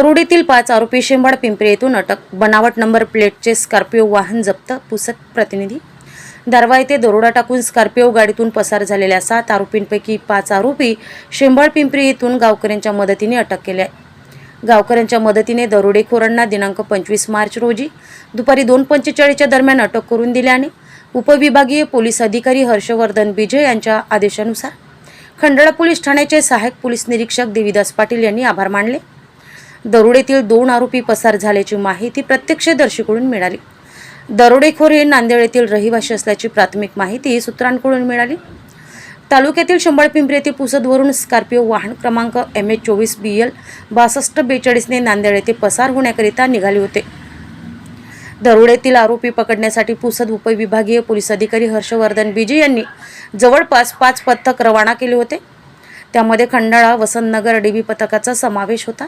दरोडीतील पाच आरोपी शेंबाड पिंपरी येथून अटक बनावट नंबर प्लेटचे स्कॉर्पिओ वाहन जप्त पुसत प्रतिनिधी. दारवा येथे दरोडा टाकून स्कॉर्पिओ गाडीतून पसार झालेल्या सात आरोपींपैकी पाच आरोपी शेंबळ पिंपरी येथून गावकऱ्यांच्या मदतीने अटक केल्या. आहे गावकऱ्यांच्या मदतीने दरोडेखोरांना दिनांक पंचवीस मार्च रोजी दुपारी दोन पंचेचाळीसच्या दरम्यान अटक करून दिल्याने उपविभागीय पोलीस अधिकारी हर्षवर्धन विजय यांच्या आदेशानुसार खंडाळा पोलीस ठाण्याचे सहाय्यक पोलीस निरीक्षक देविदास पाटील यांनी आभार मानले. दरोडेतील दोन आरोपी पसार झाल्याची माहिती प्रत्यक्षदर्शीकडून मिळाली. दरोडेखोर हे नांदेड येथील रहिवासी असल्याची प्राथमिक माहिती सूत्रांकडून मिळाली. तालुक्यातील शंभरपिंपरी येथील पुसदवरून स्कॉर्पिओ वाहन क्रमांक एम एच चोवीस बी एल बासष्ट बेचाळीसने नांदेड येथे पसार होण्याकरिता निघाले होते. दरोडेतील आरोपी पकडण्यासाठी पुसद उपविभागीय पोलीस अधिकारी हर्षवर्धन बिजे यांनी जवळपास पाच पथक रवाना केले होते. त्यामध्ये खंडाळा वसंतनगर डीबी पथकाचा समावेश होता.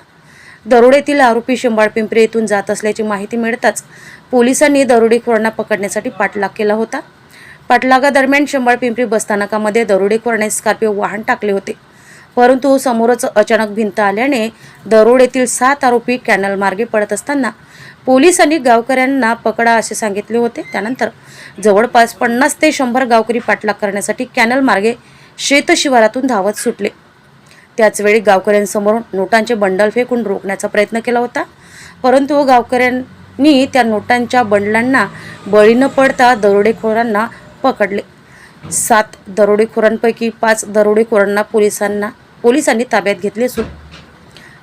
दरोडेतील आरोपी पिंपरी येथून जात असल्याची माहिती मिळताच पोलिसांनी दरोडेखोरांना पकडण्यासाठी पाठलाग केला होता. पाठलागादरम्यान पिंपरी बसस्थानकामध्ये दरोडेखोराने स्कॉर्पिओ वाहन टाकले होते. परंतु समोरच अचानक भिंत आल्याने दरोडेतील सात आरोपी कॅनल मार्गे पडत असताना पोलिसांनी गावकऱ्यांना पकडा असे सांगितले होते. त्यानंतर जवळपास पन्नास ते शंभर गावकरी पाठलाग करण्यासाठी कॅनल मार्गे शेत शिवारातून धावत सुटले. त्याचवेळी गावकऱ्यांसमोर नोटांचे बंडल फेकून रोखण्याचा प्रयत्न केला होता. परंतु गावकऱ्यांनी त्या नोटांच्या बंडलांना बळी न पडता दरोडेखोरांना पकडले. सात दरोडेखोरांपैकी पाच दरोडेखोरांना पोलिसांना पोलिसांनी ताब्यात घेतले असून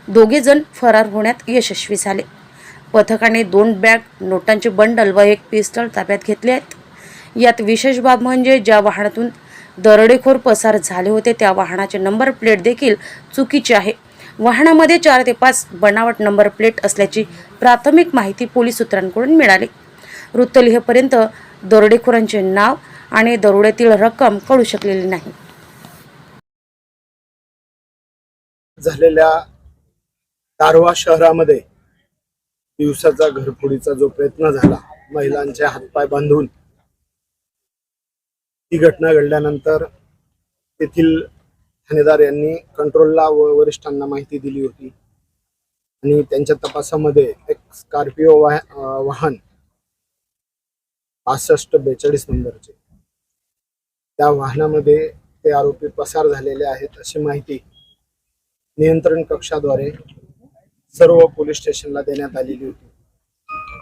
दोघे जण फरार होण्यात यशस्वी झाले. पथकाने दोन बॅग नोटांचे बंडल व एक पिस्टल ताब्यात घेतले आहेत. यात विशेष बाब म्हणजे ज्या वाहनातून दरोडेखोर पसार झाले होते. त्या वाहनाचे नंबर प्लेट देखील चुकीचे आहे. वाहनामध्ये चार ते पाच बनावट नंबर प्लेट असल्याची प्राथमिक माहिती पोलीस सूत्रांकडून मिळाली. वृत्तलिहेपर्यंत दरोडेखोरांचे नाव आणि दरोड्यातील रक्कम कळू शकलेली नाही. झालेल्या दारवा शहरामध्ये दिवसाचा घरफोडीचा जो प्रयत्न झाला महिलांचे हातपाय बांधून ती घटना घडल्यानंतर तेथील ठाणेदार यांनी कंट्रोलला व वरिष्ठांना माहिती दिली होती. आणि त्यांच्या तपासामध्ये एक स्कॉर्पिओ वाहन पासष्ट बेचाळीस नंबरचे. त्या वाहनामध्ये ते आरोपी पसार झालेले आहेत अशी माहिती नियंत्रण कक्षाद्वारे सर्व पोलीस स्टेशनला देण्यात आलेली होती.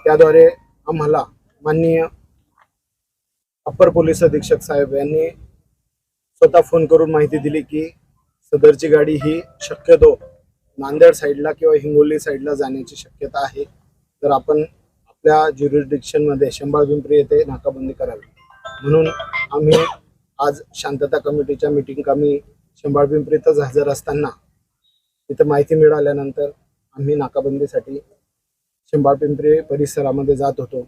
त्याद्वारे आम्हाला माननीय अप्पर पोलीस अधीक्षक साहेब यांनी स्वतः फोन करून माहिती दिली की सदरची गाडी ही शक्यतो नांदेड साईडला किंवा हिंगोली साईडला जाण्याची शक्यता आहे. तर आपण आपल्या ज्युरिडिक्शनमध्ये पिंपरी येथे नाकाबंदी करावी. म्हणून आम्ही आज शांतता कमिटीच्या मिटिंग कामी शंभर पिंपरीतच हजर असताना तिथं माहिती मिळाल्यानंतर आम्ही नाकाबंदीसाठी शंभर पिंपरी परिसरामध्ये जात होतो.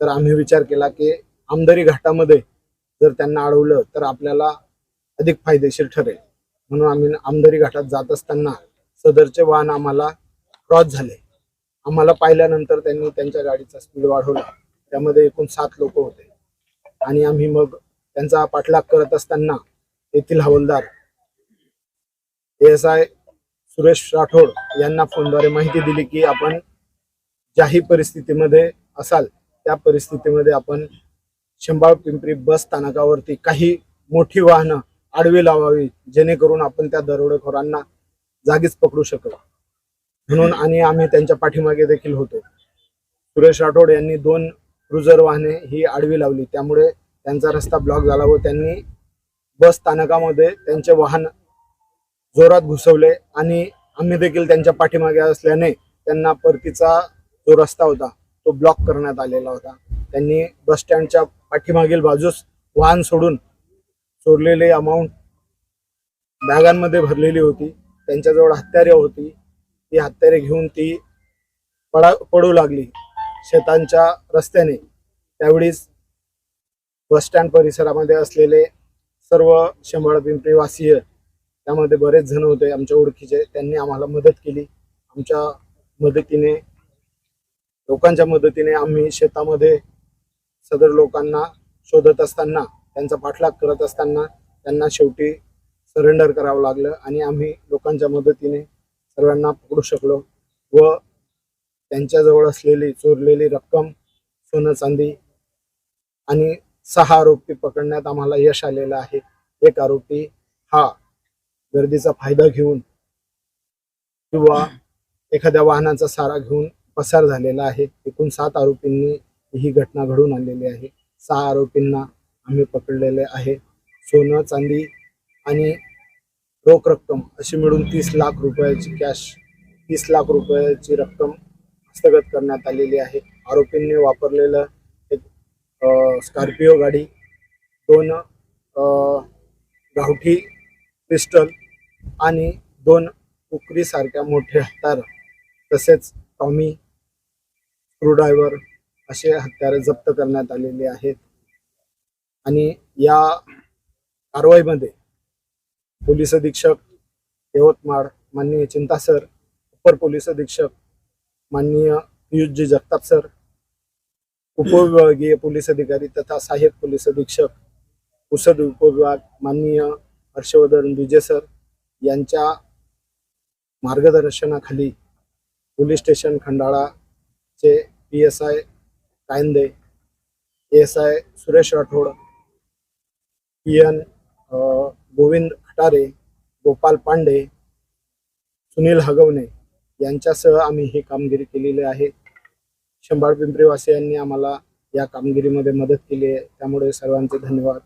तर आम्ही विचार केला की आमदारी घाटामध्ये जर त्यांना अडवलं तर आपल्याला अधिक फायदेशीर ठरेल. म्हणून आम्ही आमदारी घाटात जात असताना सदरचे वाहन आम्हाला क्रॉस झाले. आम्हाला पाहिल्यानंतर त्यांनी त्यांच्या गाडीचा स्पीड वाढवला. त्यामध्ये एकूण सात लोक होते. आणि आम्ही मग त्यांचा पाठलाग करत असताना येथील हवालदार एस आय सुरेश राठोड यांना फोनद्वारे माहिती दिली की आपण ज्याही परिस्थितीमध्ये असाल त्या परिस्थितीमध्ये आपण शंभाळ पिंपरी बस स्थानकावरती काही मोठी वाहनं आडवी लावावी जेणेकरून आपण त्या दरोडेखोरांना जागीच पकडू शकलो. म्हणून आणि आम्ही त्यांच्या पाठीमागे देखील होतो. सुरेश राठोड यांनी दोन क्रुझर वाहने ही आडवी लावली. त्यामुळे त्यांचा रस्ता ब्लॉक झाला व त्यांनी बस स्थानकामध्ये त्यांचे वाहन जोरात घुसवले आणि आम्ही देखील त्यांच्या पाठीमागे असल्याने त्यांना परतीचा जो रस्ता होता तो ब्लॉक करण्यात आलेला होता. त्यांनी बस स्टँडच्या पाठीमागील बाजूस वाहन सोडून चोरलेले अमाऊंट बॅगांमध्ये भरलेली होती. त्यांच्याजवळ हत्यारे होती. ती हत्यारे घेऊन ती पडा पडू लागली. शेतांच्या रस्त्याने. त्यावेळीच बसस्टँड परिसरामध्ये असलेले सर्व शंभर पिंपरी वासीय त्यामध्ये बरेच जण होते. आमच्या ओळखीचे. त्यांनी आम्हाला मदत केली. आमच्या मदतीने लोकांच्या मदतीने आम्ही शेतामध्ये सदर लोकांना शोधत असताना त्यांचा पाठलाग करत असताना त्यांना शेवटी सरेंडर करावं लागलं आणि आम्ही लोकांच्या मदतीने सर्वांना पकडू शकलो व त्यांच्याजवळ असलेली चोरलेली रक्कम सोनं चांदी आणि सहा आरोपी पकडण्यात आम्हाला यश आलेलं आहे. एक आरोपी हा गर्दीचा फायदा घेऊन किंवा एखाद्या वाहनाचा सारा घेऊन पसार झालेला आहे. एकूण सात आरोपींनी ही घटना घडून आणलेली आहे. सहा आरोपींना आम्ही पकडलेले आहे. सोनं चांदी आणि रोख रक्कम अशी मिळून तीस लाख रुपयाची कॅश तीस लाख रुपयाची रक्कम हस्तगत करण्यात आलेली आहे. आरोपींनी वापरलेलं एक स्कॉर्पिओ गाडी दोन अ, गावठी पिस्टल आणि दोन उकरीसारख्या मोठे हत्यार तसेच टॉमी स्क्रूड्रायव्हर असे हत्यारे जप्त करण्यात आलेले आहेत. आणि या कारवाईमध्ये पोलीस अधीक्षक यवतमाळ माननीय चिंता सर अपर पोलीस अधीक्षक माननीय पियुषजी जगताप सर उपविभागीय पोलीस अधिकारी तथा सहाय्यक पोलीस अधीक्षक पुसद उपविभाग माननीय हर्षवर्धन विजय सर यांच्या मार्गदर्शनाखाली police station खंडाळाचे P S I Kayande S I Suresh Rathod P N Govind Khatare Gopal Pande Sunil Hagawane यांच्यासह आम्ही ही कामगिरी केलेली आहे. शंभाळ पिंपरीवासियांनी आम्हाला या कामगिरीमध्ये मदत केली आहे. त्यामुळे सर्वांचे धन्यवाद.